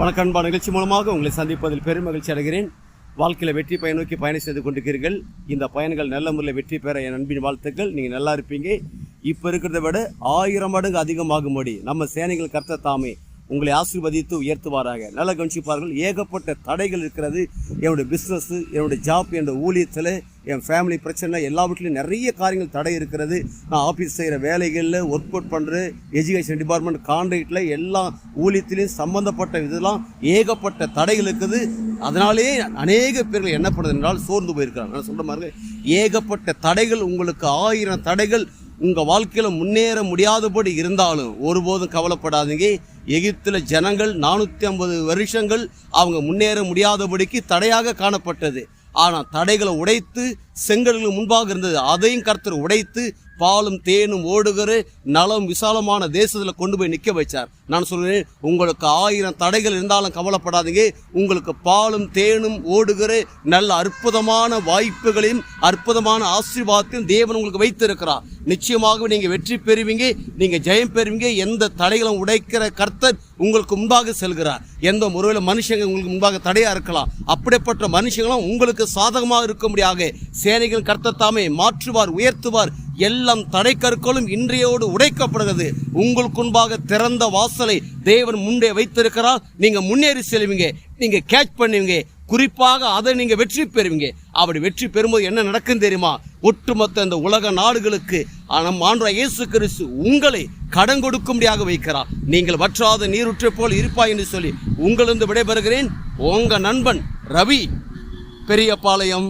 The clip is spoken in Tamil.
பணக்கண்பான நிகழ்ச்சி மூலமாக உங்களை சந்திப்பதில் பெரும் மகிழ்ச்சி அடைகிறேன். வாழ்க்கையில் வெற்றி பயன் நோக்கி பயணம் செய்து கொண்டிருக்கிறீர்கள். இந்த பயணங்கள் நல்ல முறையில் வெற்றி பெற என் அன்பின் வாழ்த்துக்கள். நீங்கள் நல்லா இருப்பீங்க. இப்போ இருக்கிறத விட ஆயிரம் மடங்கு அதிகமாகும்படி நம்ம சேனைகள் கர்த்த தாமே உங்களை ஆசீர்வதித்து உயர்த்துவாராக. நல்லா கவனிச்சுப்பார்கள் ஏகப்பட்ட தடைகள் இருக்கிறது. என்னுடைய பிஸ்னஸ்ஸு என்னுடைய ஜாப் என்னுடைய ஊழியத்தில் என் ஃபேமிலி பிரச்சனை எல்லா வீட்லையும் நிறைய காரியங்கள் தடை இருக்கிறது. நான் ஆஃபீஸ் செய்கிற வேலைகளில் ஒர்க் அவுட் பண்ணுற எஜுகேஷன் டிபார்ட்மெண்ட் கான்ட்ராக்டில் எல்லா ஊழியத்திலையும் சம்மந்தப்பட்ட இதெல்லாம் ஏகப்பட்ட தடைகள் இருக்குது. அதனாலேயே அநேக பேர்கள் என்ன பண்ணுறது என்றால் சோர்ந்து போயிருக்கிறாங்க. நான் சொல்கிற மாதிரி ஏகப்பட்ட தடைகள் உங்களுக்கு ஆயிரம் தடைகள் உங்கள் வாழ்க்கையில் முன்னேற முடியாதபடி இருந்தாலும் ஒருபோதும் கவலைப்படாதீங்க. எகிப்தில் ஜனங்கள் நானூற்றி ஐம்பது வருஷங்கள் அவங்க முன்னேற முடியாதபடிக்கு தடையாக காணப்பட்டது. ஆனால் தடைகளை உடைத்து செங்கல்கள் முன்பாக இருந்தது அதையும் கர்த்தர் உடைத்து பாலும் தேனும் ஓடுகிற நலம் விசாலமான தேசத்தில் கொண்டு போய் நிற்க வச்சார். நான் சொல்கிறேன் உங்களுக்கு ஆயிரம் தடைகள் இருந்தாலும் கவலைப்படாதீங்க. உங்களுக்கு பாலும் தேனும் ஓடுகிற நல்ல அற்புதமான வாய்ப்புகளையும் அற்புதமான ஆசீர்வாதத்தையும் தேவன் உங்களுக்கு வைத்திருக்கிறார். நிச்சயமாகவே நீங்கள் வெற்றி பெறுவீங்க நீங்கள் ஜெயம் பெறுவீங்க. எந்த தடைகளும் உடைக்கிற கர்த்தர் உங்களுக்கு முன்பாக செல்கிறார். எந்த முறையில் மனுஷங்க உங்களுக்கு முன்பாக தடையாக இருக்கலாம். அப்படிப்பட்ட மனுஷங்களும் உங்களுக்கு சாதகமாக இருக்கும்படியாக சேனைகள் கர்த்தர் தாமே மாற்றுவார் உயர்த்துவார். எல்லாம் தடை கற்களும் இன்றையோடு உடைக்கப்படுகிறது. உங்களுக்குன்பாக திறந்த வாசலை தேவன் முன்னே வைத்திருக்கிறார். நீங்கள் முன்னேறி செல்வீங்க. நீங்கள் கேட்ச் பண்ணுவீங்க. குறிப்பாக அதை நீங்கள் வெற்றி பெறுவீங்க. அப்படி வெற்றி பெறும்போது என்ன நடக்கும் தெரியுமா? ஒட்டுமொத்த இந்த உலக நாடுகளுக்கு நம் ஆண்ட இயேசு கிறிஸ்து உங்களை கடன் கொடுக்கும்படியாக வைக்கிறார். நீங்கள் வற்றாத நீருற்றை போல் இருப்பாய் என்று சொல்லி உங்களிருந்து விடைபெறுகிறேன். உங்கள் நண்பன் ரவி பெரியபாளையம்.